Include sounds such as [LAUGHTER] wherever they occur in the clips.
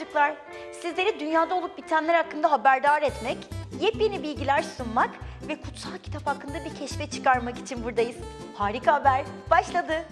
Çocuklar, sizleri dünyada olup bitenler hakkında haberdar etmek, yepyeni bilgiler sunmak ve kutsal kitap hakkında bir keşfe çıkarmak için buradayız. Harika haber başladı.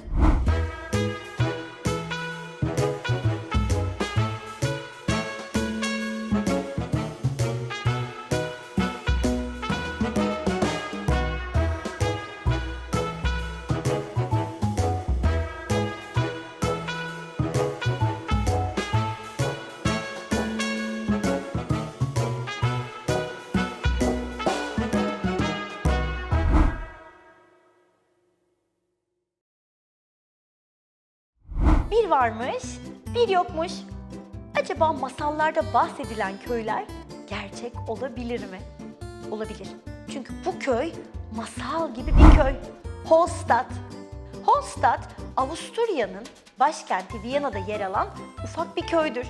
Bir varmış, bir yokmuş. Acaba masallarda bahsedilen köyler gerçek olabilir mi? Olabilir. Çünkü bu köy masal gibi bir köy. Holstadt. Holstadt, Avusturya'nın başkenti Viyana'da yer alan ufak bir köydür.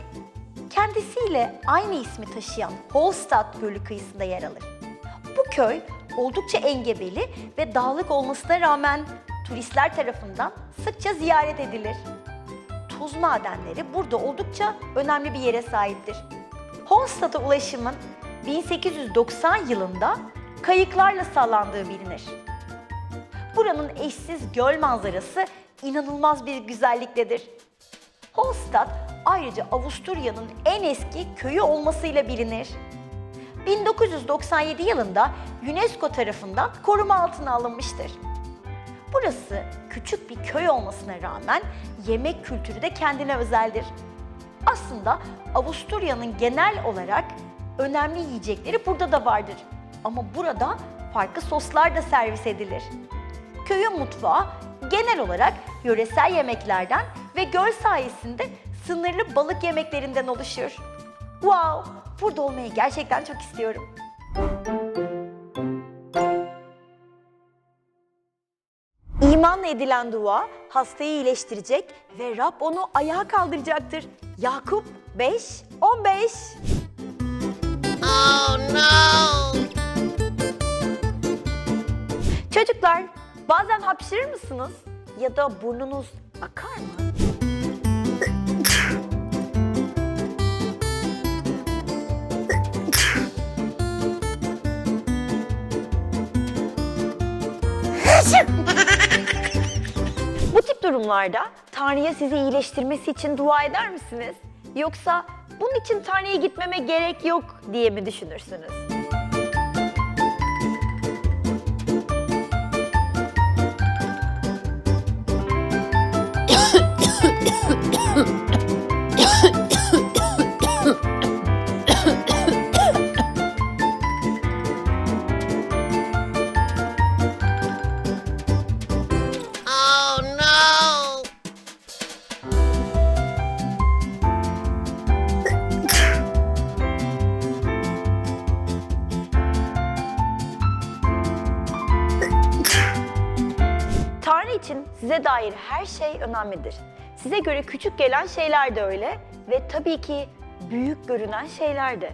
Kendisiyle aynı ismi taşıyan Holstadt Gölü kıyısında yer alır. Bu köy oldukça engebeli ve dağlık olmasına rağmen turistler tarafından sıkça ziyaret edilir tuz madenleri burada oldukça önemli bir yere sahiptir. Holstadt'a ulaşımın 1890 yılında kayıklarla sağlandığı bilinir. Buranın eşsiz göl manzarası inanılmaz bir güzelliktedir. Holstadt ayrıca Avusturya'nın en eski köyü olmasıyla bilinir. 1997 yılında UNESCO tarafından koruma altına alınmıştır. Burası küçük bir köy olmasına rağmen yemek kültürü de kendine özeldir. Aslında Avusturya'nın genel olarak önemli yiyecekleri burada da vardır. Ama burada farklı soslar da servis edilir. Köyün mutfağı genel olarak yöresel yemeklerden ve göl sayesinde sınırlı balık yemeklerinden oluşur. Wow! Burada olmayı gerçekten çok istiyorum. İmanla edilen dua hastayı iyileştirecek ve Rab onu ayağa kaldıracaktır. Yakup 5, 15. Oh no! Çocuklar bazen hapşırır mısınız? Ya da burnunuz akar mı? Tip [LAUGHS] durumlarda Tanrı'ya sizi iyileştirmesi için dua eder misiniz? Yoksa bunun için Tanrı'ya gitmeme gerek yok diye mi düşünürsünüz? Her şey önemlidir. Size göre küçük gelen şeyler de öyle ve tabii ki büyük görünen şeyler de.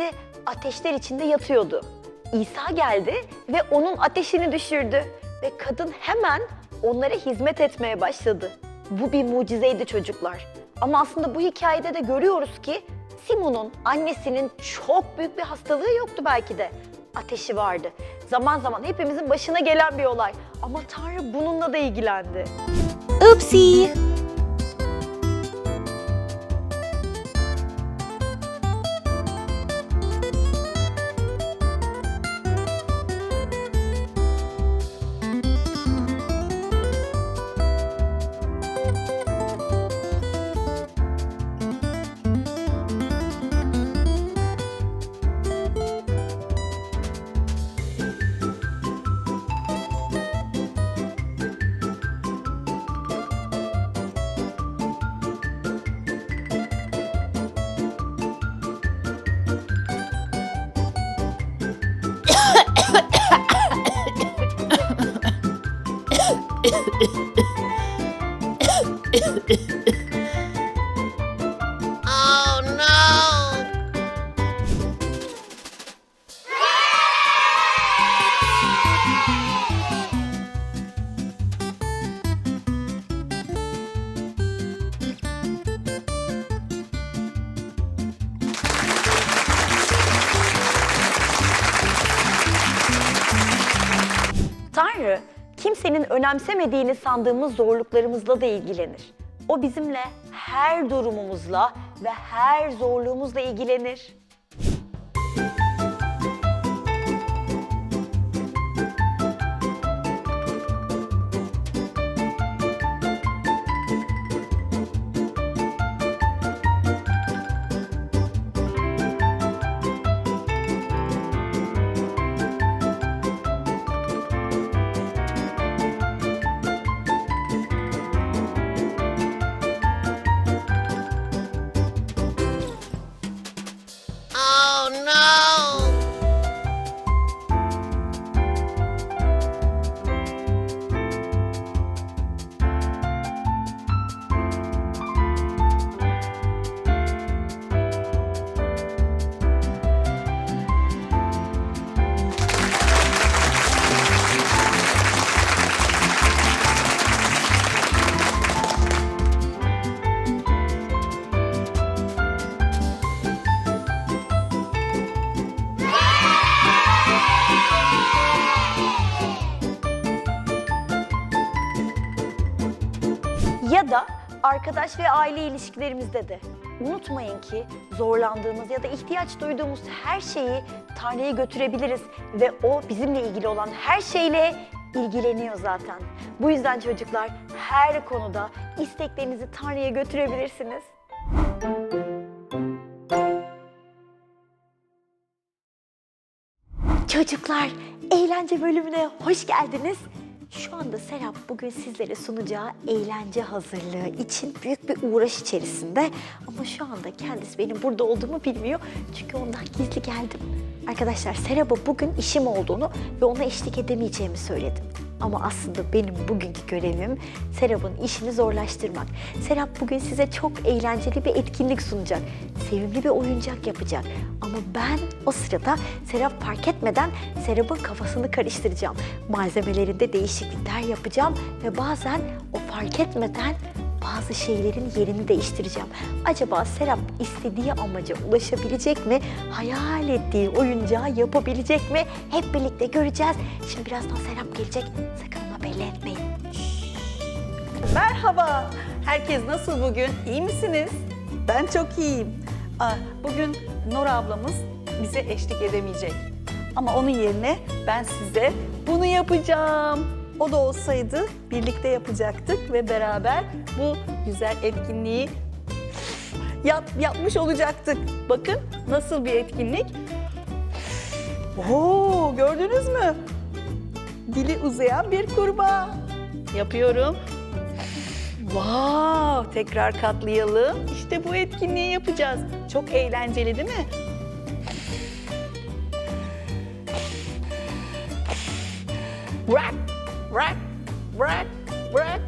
Annesi ateşler içinde yatıyordu. İsa geldi ve onun ateşini düşürdü ve kadın hemen onlara hizmet etmeye başladı. Bu bir mucizeydi çocuklar. Ama aslında bu hikayede de görüyoruz ki Simon'un annesinin çok büyük bir hastalığı yoktu belki de. Ateşi vardı. Zaman zaman hepimizin başına gelen bir olay. Ama Tanrı bununla da ilgilendi. Oopsie! Önemsemediğini sandığımız zorluklarımızla da ilgilenir. O bizimle her durumumuzla ve her zorluğumuzla ilgilenir. Arkadaş ve aile ilişkilerimizde de. Unutmayın ki zorlandığımız ya da ihtiyaç duyduğumuz her şeyi Tanrı'ya götürebiliriz ve O bizimle ilgili olan her şeyle ilgileniyor zaten. Bu yüzden çocuklar her konuda isteklerinizi Tanrı'ya götürebilirsiniz. Çocuklar, eğlence bölümüne hoş geldiniz. Şu anda Serap bugün sizlere sunacağı eğlence hazırlığı için büyük bir uğraş içerisinde. Ama şu anda kendisi benim burada olduğumu bilmiyor. Çünkü ondan gizli geldim. Arkadaşlar Serap'a bugün işim olduğunu ve ona eşlik edemeyeceğimi söyledim. Ama aslında benim bugünkü görevim Serap'ın işini zorlaştırmak. Serap bugün size çok eğlenceli bir etkinlik sunacak. Sevimli bir oyuncak yapacak. Ama ben o sırada Serap fark etmeden Serap'ın kafasını karıştıracağım. Malzemelerinde değişiklikler yapacağım ve bazen o fark etmeden bazı şeylerin yerini değiştireceğim. Acaba Serap istediği amaca ulaşabilecek mi? Hayal ettiği oyuncağı yapabilecek mi? Hep birlikte göreceğiz. Şimdi birazdan Serap gelecek. Sakın ona belli etmeyin. Merhaba. Herkes nasıl bugün? İyi misiniz? Ben çok iyiyim. Bugün Nora ablamız bize eşlik edemeyecek. Ama onun yerine ben size bunu yapacağım. O da olsaydı birlikte yapacaktık ve beraber bu güzel etkinliği yap, yapmış olacaktık. Bakın nasıl bir etkinlik. Oo, gördünüz mü? Dili uzayan bir kurbağa. Yapıyorum. Wow, tekrar katlayalım. İşte bu etkinliği yapacağız. Çok eğlenceli değil mi? Bırak, bırak, bırak.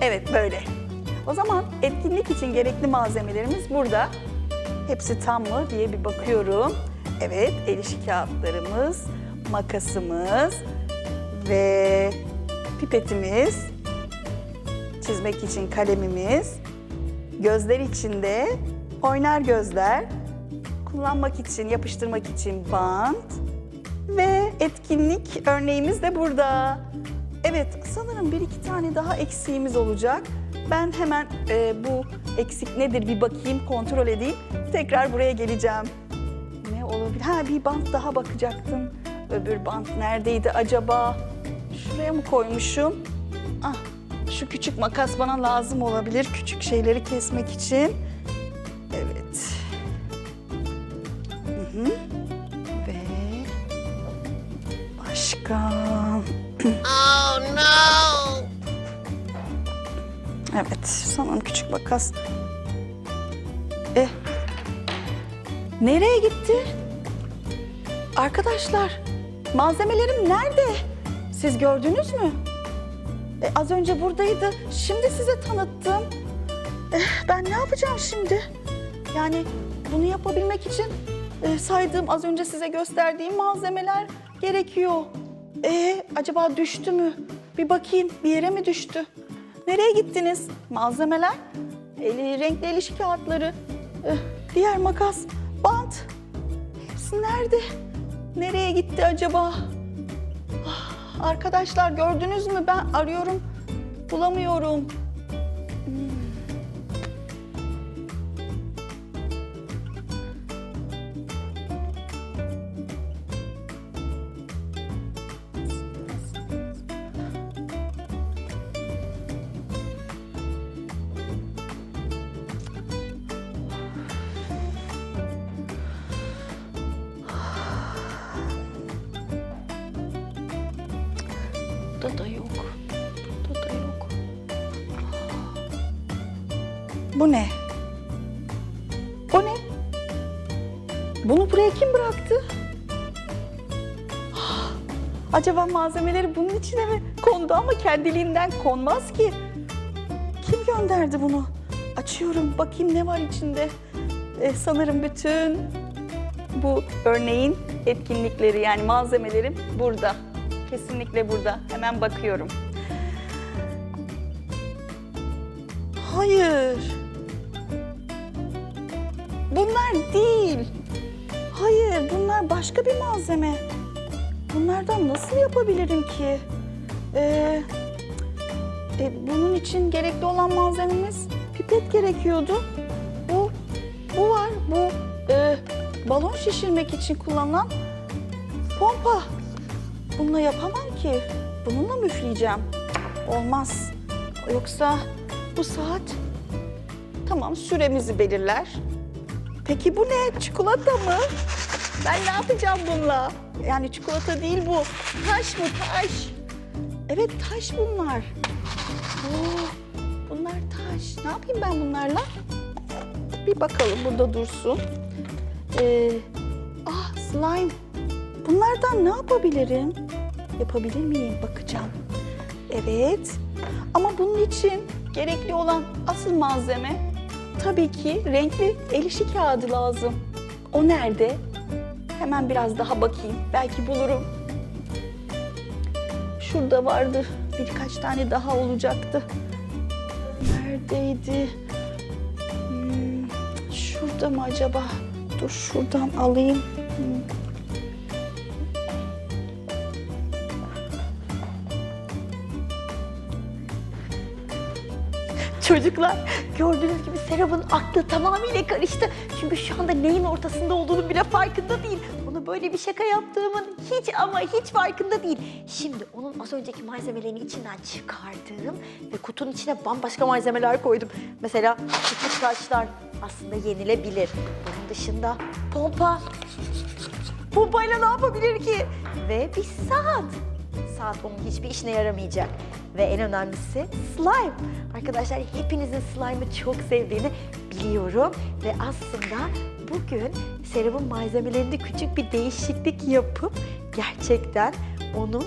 Evet, böyle. O zaman etkinlik için gerekli malzemelerimiz burada. Hepsi tam mı diye bir bakıyorum. Evet, el işi kağıtlarımız, makasımız ve pipetimiz, çizmek için kalemimiz, gözler için de oynar gözler, kullanmak için, yapıştırmak için bant ve etkinlik örneğimiz de burada. Evet, sanırım bir iki tane daha eksiğimiz olacak. Ben hemen e, bu eksik nedir bir bakayım, kontrol edeyim. Tekrar buraya geleceğim. Ne olabilir? Ha bir bant daha bakacaktım. Öbür bant neredeydi acaba? Şuraya mı koymuşum? Ah, şu küçük makas bana lazım olabilir küçük şeyleri kesmek için. Evet. Hı hı. Başka. Oh no! Evet, sanırım küçük makas. Eh, nereye gitti? Arkadaşlar, malzemelerim nerede? Siz gördünüz mü? E, az önce buradaydı, şimdi size tanıttım. Eh, ben ne yapacağım şimdi? Yani bunu yapabilmek için e, saydığım, az önce size gösterdiğim malzemeler gerekiyor. E, acaba düştü mü? Bir bakayım, bir yere mi düştü? Nereye gittiniz? Malzemeler, eli, renkli el kağıtları, eh, diğer makas, bant. Hepsi nerede? Nereye gitti acaba? Arkadaşlar gördünüz mü? Ben arıyorum. Bulamıyorum. Burada da yok. Burada da yok. Bu ne? O ne? Bunu buraya kim bıraktı? [GASPS] Acaba malzemeleri bunun içine mi kondu ama kendiliğinden konmaz ki. Kim gönderdi bunu? Açıyorum bakayım ne var içinde. Eh, sanırım bütün bu örneğin etkinlikleri yani malzemelerim burada. Kesinlikle burada. Hemen bakıyorum. Hayır. Bunlar değil. Hayır, bunlar başka bir malzeme. Bunlardan nasıl yapabilirim ki? Ee, e, bunun için gerekli olan malzememiz pipet gerekiyordu. Bu, bu var. Bu e, balon şişirmek için kullanılan pompa. Bununla yapamam ki. Bununla mı üfleyeceğim? Olmaz. Yoksa bu saat tamam süremizi belirler. Peki bu ne? Çikolata mı? Ben ne yapacağım bununla? Yani çikolata değil bu. Taş mı? Taş. Evet taş bunlar. Oo, bunlar taş. Ne yapayım ben bunlarla? Bir bakalım burada dursun. Ee, ah slime. Bunlardan ne yapabilirim? Yapabilir miyim? Bakacağım. Evet. Ama bunun için gerekli olan asıl malzeme tabii ki renkli el işi kağıdı lazım. O nerede? Hemen biraz daha bakayım. Belki bulurum. Şurada vardı. Birkaç tane daha olacaktı. Neredeydi? Hmm, şurada mı acaba? Dur şuradan alayım. Çocuklar gördüğünüz gibi Serap'ın aklı tamamıyla karıştı. Çünkü şu anda neyin ortasında olduğunu bile farkında değil. Ona böyle bir şaka yaptığımın hiç ama hiç farkında değil. Şimdi onun az önceki malzemelerini içinden çıkardım ve kutunun içine bambaşka malzemeler koydum. Mesela küçük taşlar aslında yenilebilir. Bunun dışında pompa. Pompayla ne yapabilir ki? Ve bir saat. Saat onun hiçbir işine yaramayacak. Ve en önemlisi slime. Arkadaşlar hepinizin slime'ı çok sevdiğini biliyorum. Ve aslında bugün serumun malzemelerinde küçük bir değişiklik yapıp gerçekten onun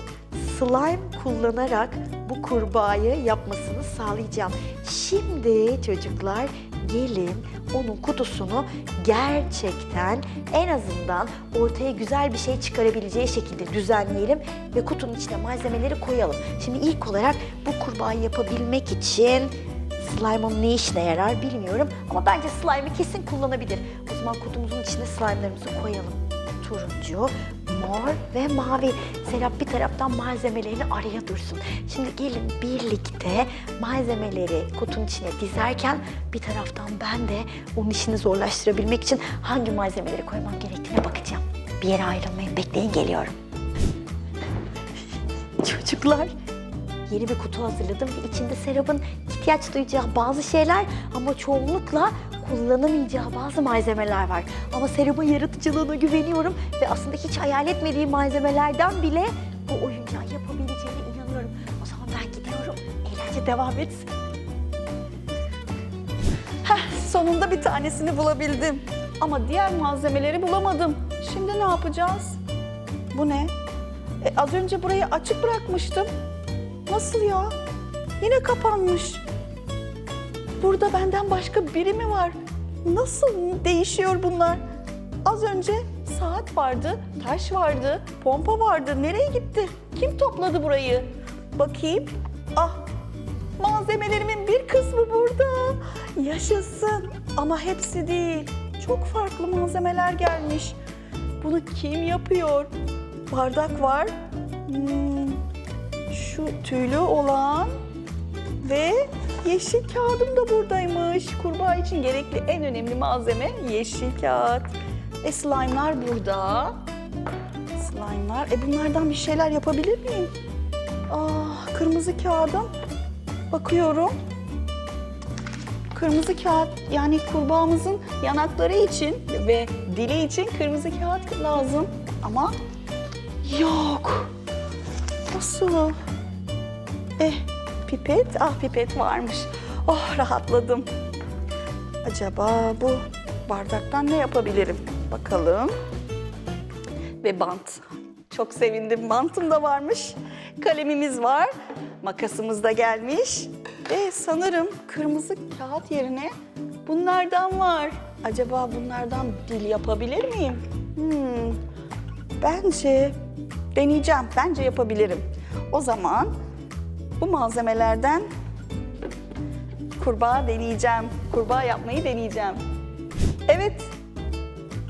slime kullanarak bu kurbağayı yapmasını sağlayacağım. Şimdi çocuklar gelin onun kutusunu gerçekten en azından ortaya güzel bir şey çıkarabileceği şekilde düzenleyelim ve kutunun içine malzemeleri koyalım. Şimdi ilk olarak bu kurbağayı yapabilmek için slime'ın ne işine yarar bilmiyorum ama bence slime'ı kesin kullanabilir. O zaman kutumuzun içine slime'larımızı koyalım. Turuncu, mor ve mavi. Serap bir taraftan malzemelerini araya dursun. Şimdi gelin birlikte malzemeleri kutunun içine dizerken bir taraftan ben de onun işini zorlaştırabilmek için hangi malzemeleri koymam gerektiğine bakacağım. Bir yere ayrılmayın, bekleyin geliyorum. Çocuklar, yeni bir kutu hazırladım ve içinde Serap'ın ihtiyaç duyacağı bazı şeyler ama çoğunlukla kullanamayacağı bazı malzemeler var. Ama Serap'ın yaratıcılığına güveniyorum ve aslında hiç hayal etmediği malzemelerden bile bu oyuncağı yapabileceğine inanıyorum. O zaman ben gidiyorum. Eğlence devam etsin. Heh, sonunda bir tanesini bulabildim. Ama diğer malzemeleri bulamadım. Şimdi ne yapacağız? Bu ne? E, az önce burayı açık bırakmıştım. Nasıl ya? Yine kapanmış. Burada benden başka biri mi var? Nasıl değişiyor bunlar? Az önce saat vardı, taş vardı, pompa vardı. Nereye gitti? Kim topladı burayı? Bakayım. Ah, Malzemelerimin bir kısmı burada. Yaşasın. Ama hepsi değil. Çok farklı malzemeler gelmiş. Bunu kim yapıyor? Bardak var. Hmm, şu tüylü olan ve yeşil kağıdım da buradaymış. Kurbağa için gerekli en önemli malzeme yeşil kağıt. E slime'lar burada. Slime'lar. E bunlardan bir şeyler yapabilir miyim? Ah kırmızı kağıdım. Bakıyorum. Kırmızı kağıt yani kurbağamızın yanakları için ve dili için kırmızı kağıt lazım. Ama yok. Nasıl? Eh pipet, ah pipet varmış. Oh rahatladım. Acaba bu bardaktan ne yapabilirim? Bakalım. Ve bant. Çok sevindim. Bantım da varmış. Kalemimiz var. Makasımız da gelmiş. Ve sanırım kırmızı kağıt yerine bunlardan var. Acaba bunlardan dil yapabilir miyim? Hmm, bence deneyeceğim. Bence yapabilirim. O zaman bu malzemelerden kurbağa deneyeceğim. Kurbağa yapmayı deneyeceğim. Evet,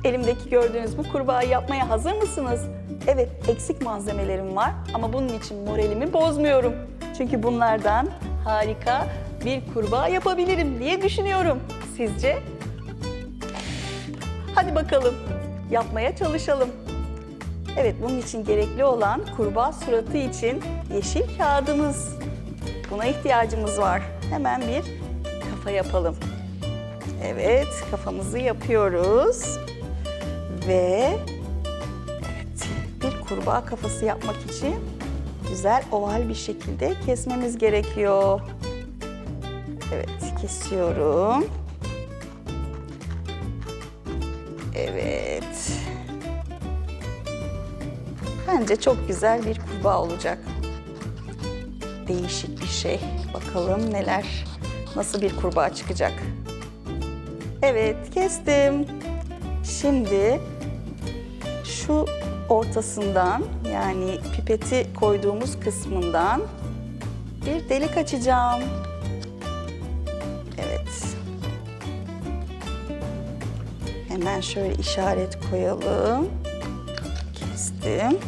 Elimdeki gördüğünüz bu kurbağayı yapmaya hazır mısınız? Evet, eksik malzemelerim var ama bunun için moralimi bozmuyorum. Çünkü bunlardan harika bir kurbağa yapabilirim diye düşünüyorum. Sizce? Hadi bakalım, yapmaya çalışalım. Evet, bunun için gerekli olan kurbağa suratı için yeşil kağıdımız. Buna ihtiyacımız var. Hemen bir kafa yapalım. Evet, kafamızı yapıyoruz. Ve evet bir kurbağa kafası yapmak için güzel oval bir şekilde kesmemiz gerekiyor. Evet kesiyorum. Evet. Bence çok güzel bir kurbağa olacak. Değişik bir şey. Bakalım neler, nasıl bir kurbağa çıkacak. Evet, kestim. Şimdi şu ortasından yani pipeti koyduğumuz kısmından bir delik açacağım. Evet. Hemen şöyle işaret koyalım. Kestim.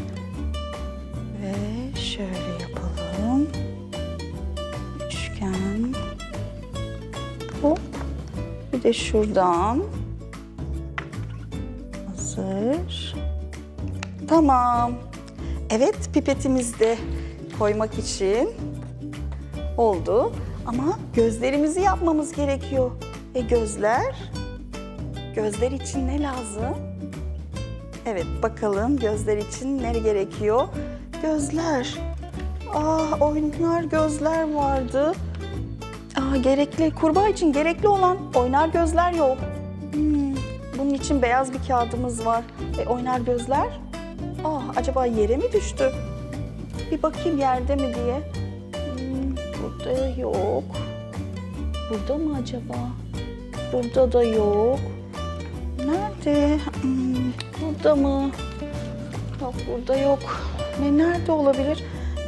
De şuradan. Hazır. Tamam. Evet pipetimizi de koymak için oldu. Ama gözlerimizi yapmamız gerekiyor. E gözler? Gözler için ne lazım? Evet bakalım gözler için ne gerekiyor? Gözler. Ah oynar gözler vardı. Aa, gerekli kurbağa için gerekli olan oynar gözler yok. Hmm, bunun için beyaz bir kağıdımız var. E, oynar gözler? Aa, acaba yere mi düştü? Bir bakayım yerde mi diye. Hmm, burada yok. Burada mı acaba? Burada da yok. Nerede? Hmm, burada mı? Yok burada yok. Ne nerede olabilir?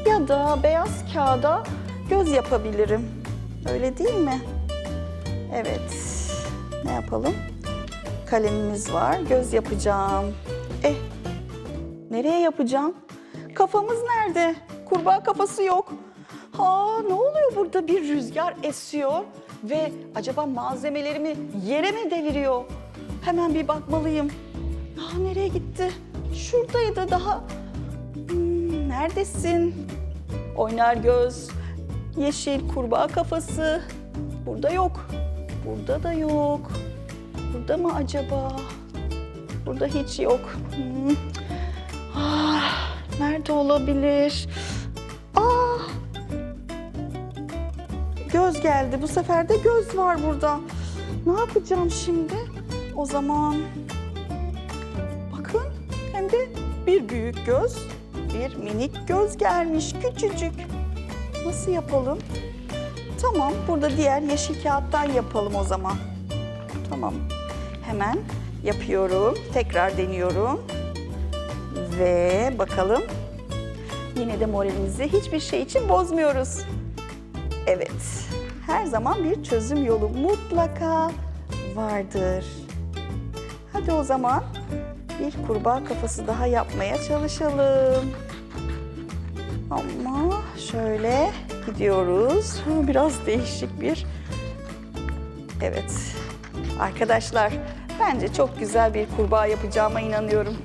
Ya da beyaz kağıda göz yapabilirim. Öyle değil mi? Evet. Ne yapalım? Kalemimiz var. Göz yapacağım. Eh. Nereye yapacağım? Kafamız nerede? Kurbağa kafası yok. Ha ne oluyor burada? Bir rüzgar esiyor ve acaba malzemelerimi yere mi deviriyor? Hemen bir bakmalıyım. Ha nereye gitti? Şuradaydı daha. Hmm, neredesin? Oynar göz, yeşil kurbağa kafası. Burada yok. Burada da yok. Burada mı acaba? Burada hiç yok. Hmm. Ah, nerede olabilir? Ah! Göz geldi. Bu sefer de göz var burada. Ne yapacağım şimdi? O zaman bakın hem de bir büyük göz, bir minik göz gelmiş küçücük. Nasıl yapalım? Tamam, burada diğer yeşil kağıttan yapalım o zaman. Tamam. Hemen yapıyorum. Tekrar deniyorum. Ve bakalım. Yine de moralimizi hiçbir şey için bozmuyoruz. Evet. Her zaman bir çözüm yolu mutlaka vardır. Hadi o zaman bir kurbağa kafası daha yapmaya çalışalım. Ama Şöyle gidiyoruz. Biraz değişik bir. Evet. Arkadaşlar bence çok güzel bir kurbağa yapacağıma inanıyorum.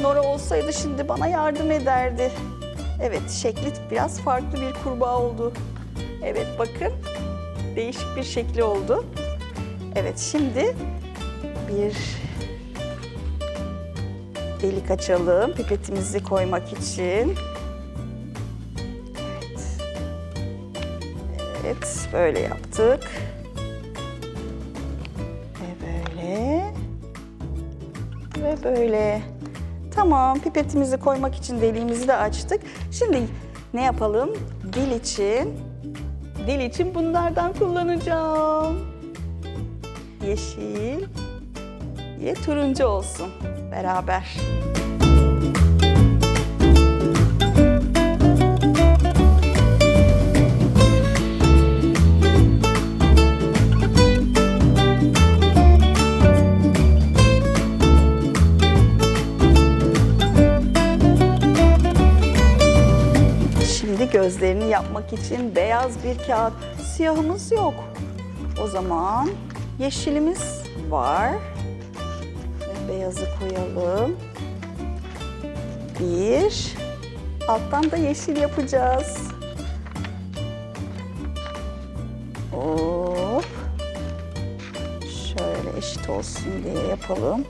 Nora olsaydı şimdi bana yardım ederdi. Evet şekli biraz farklı bir kurbağa oldu. Evet bakın değişik bir şekli oldu. Evet şimdi bir delik açalım pipetimizi koymak için. Evet böyle yaptık. Ve böyle. Ve böyle. Tamam pipetimizi koymak için deliğimizi de açtık. Şimdi ne yapalım? Dil için Dil için bunlardan kullanacağım. Yeşil ve turuncu olsun beraber. Gözlerini yapmak için beyaz bir kağıt. Siyahımız yok. O zaman yeşilimiz var. Ve beyazı koyalım. Bir. Alttan da yeşil yapacağız. Hop. Şöyle eşit olsun diye yapalım.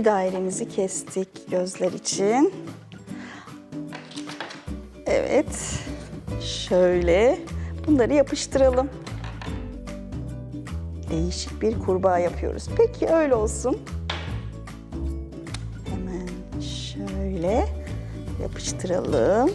İki dairemizi kestik gözler için. Evet. Şöyle bunları yapıştıralım. Değişik bir kurbağa yapıyoruz. Peki öyle olsun. Hemen şöyle yapıştıralım.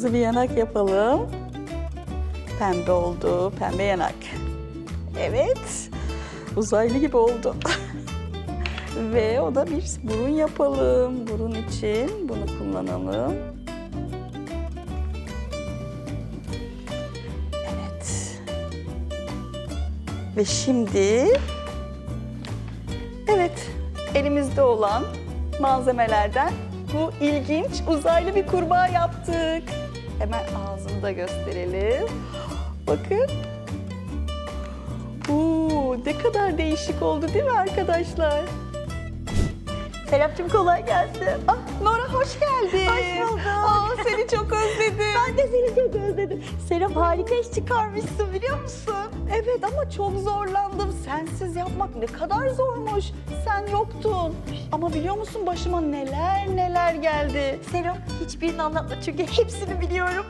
Kırmızı bir yanak yapalım. Pembe oldu, pembe yanak. Evet, uzaylı gibi oldu. [LAUGHS] Ve o da bir burun yapalım. Burun için bunu kullanalım. Evet. Ve şimdi Evet, elimizde olan malzemelerden bu ilginç uzaylı bir kurbağa yaptık. Hemen ağzını da gösterelim. Bakın. Oo, ne kadar değişik oldu değil mi arkadaşlar? Serapcığım kolay gelsin. Ah, Nora hoş geldin. Hoş bulduk. Aa, seni çok özledim. Ben de seni çok özledim. Serap harika iş çıkarmışsın biliyor musun? Evet ama çok zorlandım. Sensiz yapmak ne kadar zormuş. Sen yoktun. Ama biliyor musun başıma neler neler geldi. Serap hiçbirini anlatma çünkü hepsini biliyorum.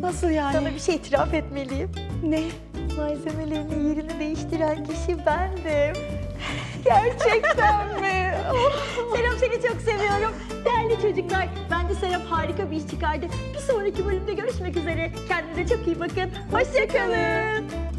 Nasıl yani? Sana bir şey itiraf etmeliyim. Ne? Malzemelerinin yerini değiştiren kişi bendim. Gerçekten mi? [LAUGHS] Serap seni çok seviyorum. Değerli çocuklar, bence Serap harika bir iş çıkardı. Bir sonraki bölümde görüşmek üzere. Kendinize çok iyi bakın. Hoşçakalın.